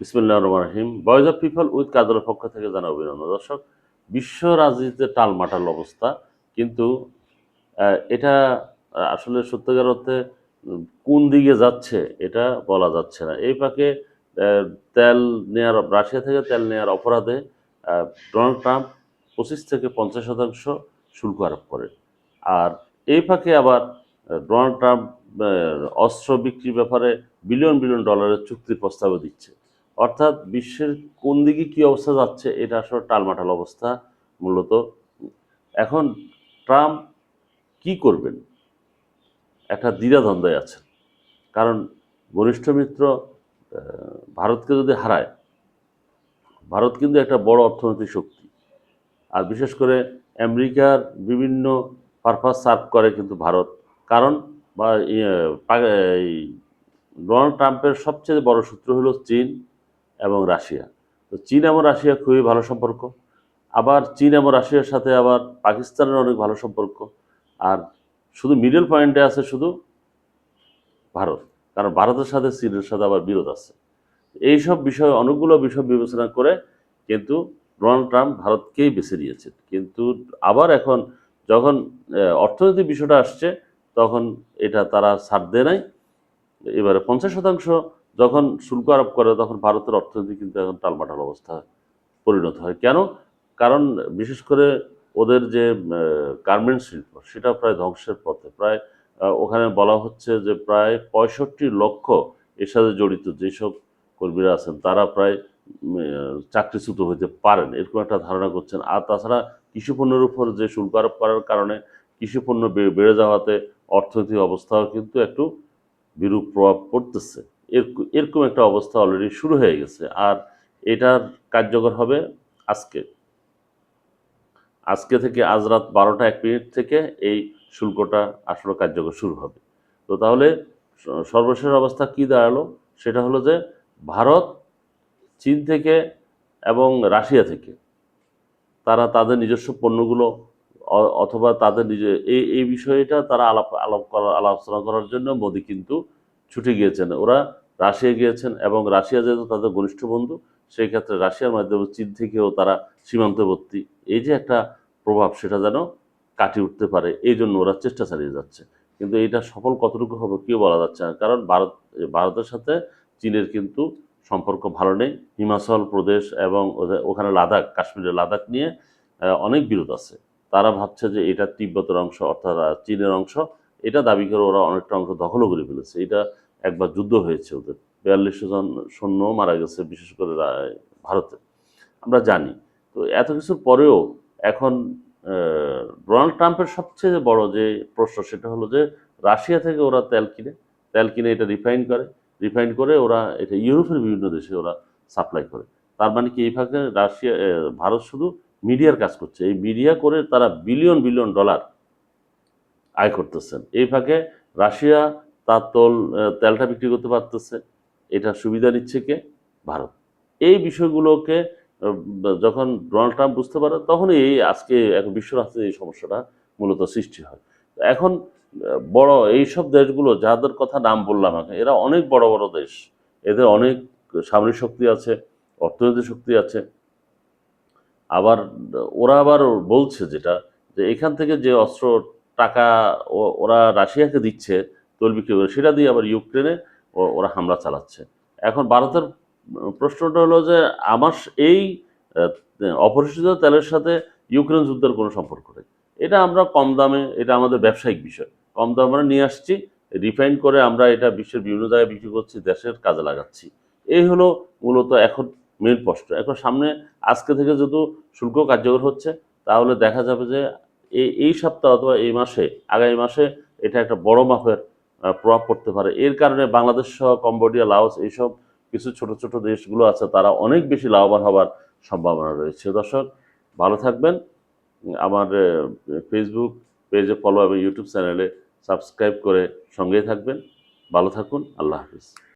বিসমুল্লাহ রহমান রহিম। বয়েজ অফ পিপল উইথ কাজলের পক্ষ থেকে জানা অভিনন্দন দর্শক, বিশ্ব রাজনীতিতে টালমাটাল অবস্থা। কিন্তু এটা আসলে সত্যিকার অর্থে কোন দিকে যাচ্ছে এটা বলা যাচ্ছে না। এই পাকে তেল নেয়ার, রাশিয়া থেকে তেল নেয়ার অপরাধে ডোনাল্ড ট্রাম্প পঁচিশ থেকে পঞ্চাশ শতাংশ শুল্ক আরোপ করে আর এই ফাঁকে আবার ডোনাল্ড ট্রাম্প অস্ত্র বিক্রির ব্যাপারে বিলিয়ন বিলিয়ন ডলারের চুক্তির প্রস্তাবও দিচ্ছে। অর্থাৎ বিশ্বের কোন দিকে কী অবস্থা যাচ্ছে এটা আসলে টালমাটাল অবস্থা মূলত। এখন ট্রাম্প কি করবেন? একটা দ্বিধাদ্বন্দ্বে আছেন। কারণ ঘনিষ্ঠ মিত্র ভারতকে যদি হারায় ভারত কিন্তু একটা বড় অর্থনৈতিক শক্তি। আর বিশেষ করে আমেরিকার বিভিন্ন পারপাস সার্ভ করে কিন্তু ভারত। কারণ বা ইয়ে, ডোনাল্ড ট্রাম্পের সবচেয়ে বড় সূত্র হলো চীন। এবং রাশিয়া। তো চীন এবং রাশিয়া খুবই ভালো সম্পর্ক। আবার চীন এবং রাশিয়ার সাথে আবার পাকিস্তানের অনেক ভালো সম্পর্ক। আর শুধু মিডল পয়েন্টে আছে শুধু ভারত। কারণ ভারতের সাথে চীনের সাথে আবার বিরোধ আছে। এইসব বিষয় অনেকগুলো বিষয় বিবেচনা করে কিন্তু ডোনাল্ড ট্রাম্প ভারতকেই বেছে নিয়েছেন। কিন্তু আবার এখন যখন অর্থনৈতিক বিষয়টা আসছে, তখন এটা তারা ছাড় দেয় নাই। এবারে পঞ্চাশ শতাংশ যখন শুল্ক আরোপ করে, তখন ভারতের অর্থনীতি কিন্তু এখন টালমাটাল অবস্থা পরিণত হয়। কেন? কারণ বিশেষ করে ওদের যে গার্মেন্টস শিল্প, সেটা প্রায় ধ্বংসের পথে। প্রায় ওখানে বলা হচ্ছে যে প্রায় পঁয়ষট্টি লক্ষ এর সাথে জড়িত যেসব কর্মীরা আছেন, তারা প্রায় চাকরিচ্যুত হতে পারেন। এরকম একটা ধারণা করছেন। আর তাছাড়া কৃষি পণ্যের উপর যে শুল্ক আরোপ করার কারণে কৃষি পণ্য বেড়ে যাওয়াতে অর্থনৈতিক অবস্থাও কিন্তু একটু বিরূপ প্রভাব পড়তেছে। এরকম একটা অবস্থা অলরেডি শুরু হয়ে গেছে। আর এটার কার্যকর হবে আজকে। আজকে থেকে আজ রাত বারোটা এক মিনিট থেকে এই শুল্কটা আসলে কার্যকর শুরু হবে। তো তাহলে সর্বশেষ অবস্থা কি দাঁড়াল? সেটা হলো যে ভারত, চীন থেকে এবং রাশিয়া থেকে তারা তাদের নিজস্ব পণ্যগুলো অথবা তাদের নিজে, এই এই বিষয়টা তারা আলাপ আলাপ করার, আলোচনা করার জন্য মোদি কিন্তু ছুটে গিয়েছেন। ওরা রাশিয়া গিয়েছেন এবং রাশিয়া যেহেতু তাদের ঘনিষ্ঠ বন্ধু, সেই ক্ষেত্রে রাশিয়ার মাধ্যমে চীন থেকেও তারা সীমান্তবর্তী, এই যে একটা প্রভাব সেটা যেন কাটিয়ে উঠতে পারে, এই জন্য ওরা চেষ্টা চালিয়ে যাচ্ছে। কিন্তু এটা সফল কতটুকু হবে কেউ বলা যাচ্ছে না, কারণ ভারত, ভারতের সাথে চীনের কিন্তু সম্পর্ক ভালো নেই। হিমাচল প্রদেশ এবং ওখানে লাদাখ, কাশ্মীরের লাদাখ নিয়ে অনেক বিরোধ আছে। তারা ভাবছে যে এটা তিব্বতের অংশ অর্থাৎ চীনের অংশ, এটা দাবি করে ওরা অনেকটা অংশ দখলও করে ফেলেছে। এটা একবার যুদ্ধ হয়েছে ওদের। বিয়াল্লিশশো জন সৈন্য মারা গেছে, বিশেষ করে ভারতে। আমরা জানি। তো এত কিছুর পরেও এখন ডোনাল্ড ট্রাম্পের সবচেয়ে বড় যে প্রশ্ন সেটা হলো যে, রাশিয়া থেকে ওরা তেল কিনে তেল কিনে এটা রিফাইন করে। রিফাইন করে ওরা এটা ইউরোপের বিভিন্ন দেশে ওরা সাপ্লাই করে। তার মানে কি এই ফাঁকে রাশিয়া ভারত শুধু মিডিয়ার কাজ করছে। এই মিডিয়া করে তারা বিলিয়ন বিলিয়ন ডলার আয় করতেছেন। এই ফাঁকে রাশিয়া তার তল তেলটা বিক্রি করতে পারতেছে। এটা সুবিধা নিচ্ছে কে? ভারত। এই বিষয়গুলোকে যখন ডোনাল্ড ট্রাম্প বুঝতে পারে, তখনই এই আজকে এখন বিশ্ব রাষ্ট্রে এই সমস্যাটা মূলত সৃষ্টি হয়। এখন বড় এইসব দেশগুলো, যাদের কথা নাম বললাম এখন এরা অনেক বড় বড় দেশ। এদের অনেক সামরিক শক্তি আছে, অর্থনৈতিক শক্তি আছে। আবার, ওরা আবার বলছে যেটা, যে এখান থেকে যে অস্ত্র, টাকা ওরা রাশিয়াকে দিচ্ছে তৈল বিক্রি করে, সেটা দিয়ে আবার ইউক্রেনে ওরা হামলা চালাচ্ছে। এখন ভারতের প্রশ্নটা হলো যে, আমার এই অপরিচিত তেলের সাথে ইউক্রেন যুদ্ধের কোনো সম্পর্ক নেই। এটা আমরা কম দামে, এটা আমাদের ব্যবসায়িক বিষয়। কম দামে আমরা নিয়ে আসছি, রিফাইন করে আমরা এটা বিশ্বের বিভিন্ন জায়গায় বিক্রি করছি, দেশের কাজে লাগাচ্ছি। এই হলো মূলত এখন মেন প্রশ্ন। এখন সামনে, আজকে থেকে যেহেতু শুল্ক কার্যকর হচ্ছে, তাহলে দেখা যাবে যে এই সপ্তাহ অথবা এই মাসে, আগামী মাসে এটা একটা বড় মাপের প্রভাব পড়তে পারে। এর কারণে বাংলাদেশ সহ কম্বোডিয়া, লাওস এইসব কিছু ছোট ছোট দেশগুলো আছে, তারা অনেক বেশি লাভবান হবার সম্ভাবনা রয়েছে। দর্শক, ভালো থাকবেন। আমার ফেসবুক পেজে ফলো এবং ইউটিউব চ্যানেলে সাবস্ক্রাইব করে সঙ্গেই থাকবেন। ভালো থাকুন। আল্লাহ হাফিজ।